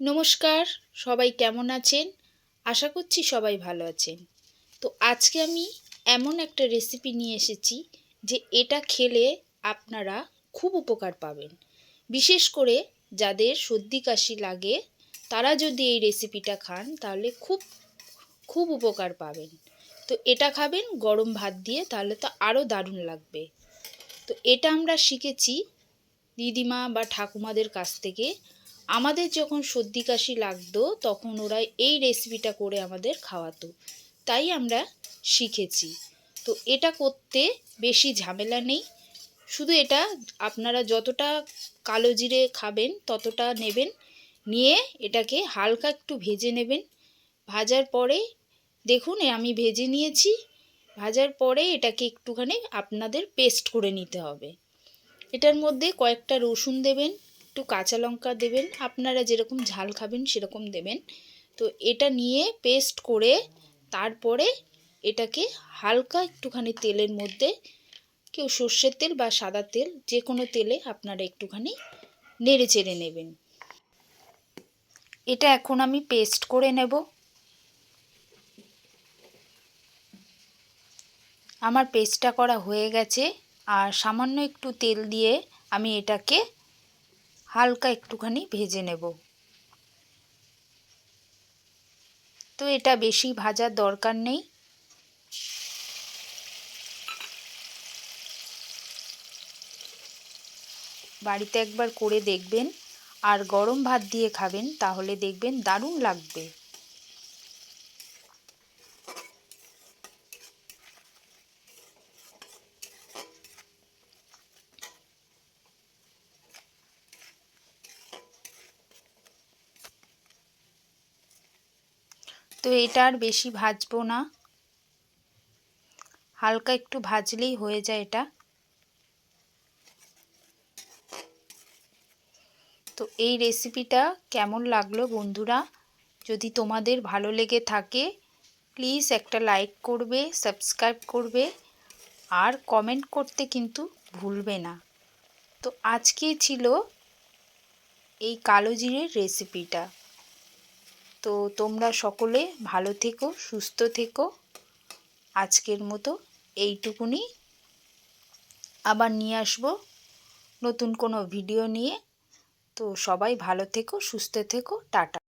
নমস্কার, সবাই কেমন আছেন? আশা করছি সবাই ভালো আছেন। তো আজকে আমি এমন একটা রেসিপি নিয়ে এসেছি যে এটা খেলে আপনারা খুব উপকার পাবেন। বিশেষ করে যাদের সর্দি কাশি লাগে, তারা যদি এই রেসিপিটা খান, তাহলে খুব খুব উপকার পাবেন। তো এটা খাবেন গরম ভাত দিয়ে, তাহলে তো আরও দারুণ লাগবে। তো এটা আমরা শিখেছি দিদিমা বা ঠাকুমাদের কাছ থেকে আমাদের যখন সর্দি কাশি লাগতো, তখন ওরা এই রেসিপিটা করে আমাদের খাওয়াতো। তাই আমরা শিখেছি। তো এটা করতে বেশি ঝামেলা নেই। শুধু এটা, আপনারা যতটা কালো জিরে খাবেন, ততটা নেবেন। নিয়ে এটাকে হালকা একটু ভেজে নেবেন। ভাজার পরে, দেখুন আমি ভেজে নিয়েছি। ভাজার পরে এটাকে একটুখানি আপনাদের পেস্ট করে নিতে হবে। এটার মধ্যে কয়েকটা রসুন দেবেন। একটু কাঁচা লঙ্কা দেবেন। আপনারা যেরকম ঝাল খাবেন সেরকম দেবেন। তো এটা নিয়ে পেস্ট করে তারপরে এটাকে হালকা একটুখানি তেলের মধ্যে, কেউ সর্ষের তেল বা সাদা তেল যে কোনো তেলে আপনারা একটুখানি নেড়ে চেড়ে নেবেন। এটা এখন আমি পেস্ট করে নেব। আমার পেস্টটা করা হয়ে গেছে। আর সামান্য একটু তেল দিয়ে আমি এটাকে হালকা একটুখানি ভেজে নেব। তো এটা বেশি ভাজার দরকার নেই। বাড়িতে একবার করে দেখবেন। আর গরম ভাত দিয়ে খাবেন, তাহলে দেখবেন দারুণ লাগবে। তো এটা আর বেশি ভাজবো না। হালকা একটু ভাজলেই হয়ে যায় এটা। তো এই রেসিপিটা কেমন লাগল বন্ধুরা? যদি তোমাদের ভালো লেগে থাকে, প্লিজ একটা লাইক করবে, সাবস্ক্রাইব করবে, আর কমেন্ট করতে কিন্তু ভুলবে না। তো আজকে ছিল এই কালো জিরের রেসিপিটা। তো তোমরা সকলে ভালো থেকো, সুস্থ থেকো। আজকের মতো এইটুকুনি। আবার নিয়ে আসব নতুন কোনো ভিডিও নিয়ে। তো সবাই ভালো থেকো, সুস্থ থেকো, টাটা।